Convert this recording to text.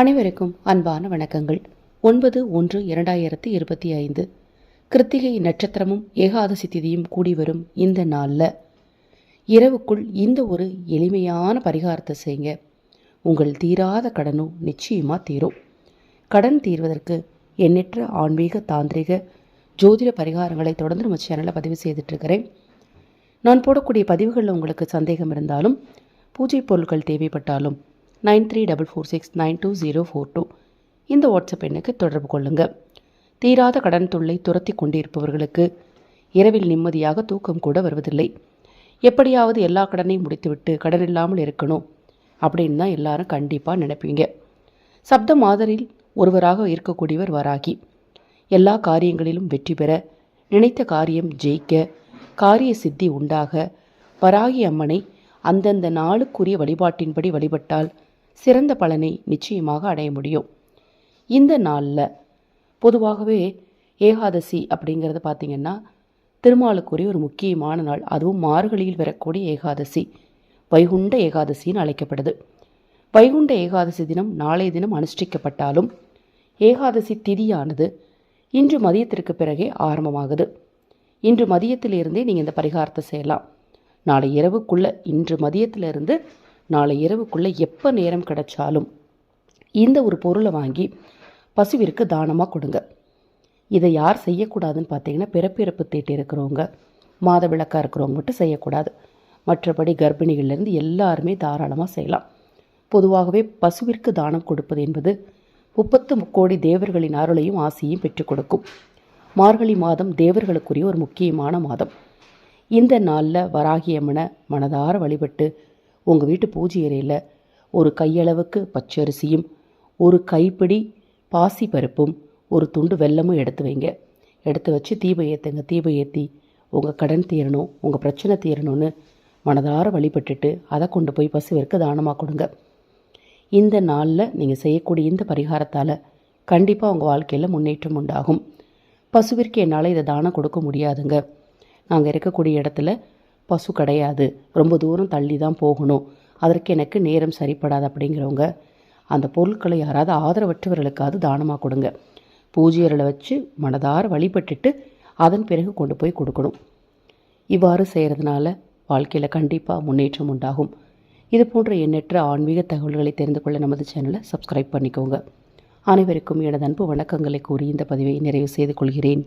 அனைவருக்கும் அன்பான வணக்கங்கள். ஒன்பது ஒன்று இரண்டாயிரத்தி இருபத்தி ஐந்து. கிருத்திகை நட்சத்திரமும் ஏகாதசி திதியும் கூடி வரும் இந்த நாளில் இரவுக்குள் இந்த ஒரு எளிமையான பரிகாரத்தை செய்யுங்க. உங்கள் தீராத கடனும் நிச்சயமாக தீரும். கடன் தீர்வதற்கு எண்ணற்ற ஆன்மீக தாந்திரிக ஜோதிட பரிகாரங்களை தொடர்ந்து நம்ம சேனலில் பதிவு செய்துட்ருக்கிறேன் நான் போடக்கூடிய பதிவுகளில் உங்களுக்கு சந்தேகம் இருந்தாலும் பூஜை பொருட்கள் தேவைப்பட்டாலும் nine three double four six nine two zero four two. இந்த வாட்ஸ்அப் எண்ணுக்கு தொடர்பு கொள்ளுங்கள் தீராத கடன் தொல்லை துரத்தி கொண்டிருப்பவர்களுக்கு இரவில் நிம்மதியாக தூக்கம் கூட வருவதில்லை. எப்படியாவது எல்லா கடனையும் முடித்துவிட்டு கடன் இல்லாமல் இருக்கணும். அப்படின்னு தான் எல்லாரும் கண்டிப்பாக நினைப்பீங்க. சப்த மாதரில் ஒருவராக இருக்கக்கூடியவர் வராகி. எல்லா காரியங்களிலும் வெற்றி பெற நினைத்த காரியம் ஜெயிக்க காரிய சித்தி உண்டாக வராகி அம்மனை அந்தந்த நாளுக்குரிய வழிபாட்டின்படி வழிபட்டால் சிறந்த பலனை நிச்சயமாக அடைய முடியும். இந்த நாளில் பொதுவாகவே ஏகாதசி அப்படிங்கிறது பார்த்திங்கன்னா திருமாலுக்குரிய ஒரு முக்கியமான நாள். அதுவும் மார்கழியில் வரக்கூடிய ஏகாதசி. வைகுண்ட ஏகாதசின்னு அழைக்கப்படுது. வைகுண்ட ஏகாதசி தினம் நாளைய தினம் அனுஷ்டிக்கப்பட்டாலும் ஏகாதசி திதியானது இன்று மதியத்திற்கு பிறகே ஆரம்பமாகுது. இன்று மதியத்திலிருந்தே நீங்கள் இந்த பரிகாரத்தை செய்யலாம். நாளை இரவுக்குள்ளே இன்று மதியத்திலிருந்து நாளை இரவுக்குள்ளே எப்போ நேரம் கிடைச்சாலும் இந்த ஒரு பொருளை வாங்கி பசுவிற்கு தானமாக கொடுங்க. இதை யார் செய்யக்கூடாதுன்னு பார்த்தீங்கன்னா பிறப்பிறப்பு தீட்டு இருக்கிறவங்க மாத விளக்காக இருக்கிறவங்க மட்டும் செய்யக்கூடாது. மற்றபடி கர்ப்பிணிகள்லேருந்து எல்லாருமே தாராளமாக செய்யலாம். பொதுவாகவே பசுவிற்கு தானம் கொடுப்பது என்பது முப்பத்து முக்கோடி தேவர்களின் அருளையும் ஆசையும் பெற்றுக் கொடுக்கும். மார்கழி மாதம் தேவர்களுக்குரிய ஒரு முக்கியமான மாதம். இந்த நாளில் வராகியம்மனை மனதார வழிபட்டு உங்கள் வீட்டு பூஜை அறையில் ஒரு கையளவுக்கு பச்சரிசியும் ஒரு கைப்பிடி பாசி பருப்பும் ஒரு துண்டு வெல்லமும் எடுத்து வைங்க. எடுத்து வச்சு தீபம் ஏற்றுங்க தீபம் ஏற்றி உங்கள் கடன் தீரணும் உங்கள் பிரச்சனை தீரணும்னு மனதார வழிபட்டுட்டு அதை கொண்டு போய் பசுவிற்கு தானமாக கொடுங்க. இந்த நாளில் நீங்கள் செய்யக்கூடிய இந்த பரிகாரத்தால் கண்டிப்பாக உங்கள் வாழ்க்கையில் முன்னேற்றம் உண்டாகும். பசுவிற்கு என்னால் இதை தானம் கொடுக்க முடியாதுங்க. நாங்கள் இருக்கக்கூடிய இடத்துல பசு கிடையாது. ரொம்ப தூரம் தள்ளி தான் போகணும். அதற்கு எனக்கு நேரம் சரிப்படாது அப்படிங்கிறவங்க அந்த பொருட்களை யாராவது ஆதரவற்றவர்களுக்காவது தானமாக கொடுங்க. பூஜையர்களை வச்சு மனதார வழிபட்டுட்டு அதன் பிறகு கொண்டு போய் கொடுக்கணும். இவ்வாறு செய்கிறதுனால வாழ்க்கையில் கண்டிப்பாக முன்னேற்றம் உண்டாகும். இது போன்ற எண்ணற்ற ஆன்மீக தகவல்களை தெரிந்து கொள்ள நமது சேனலை சப்ஸ்கிரைப் பண்ணிக்கோங்க. அனைவருக்கும் எனது அன்பு வணக்கங்களை கூறி இந்த பதிவை நிறைவு செய்து கொள்கிறேன்.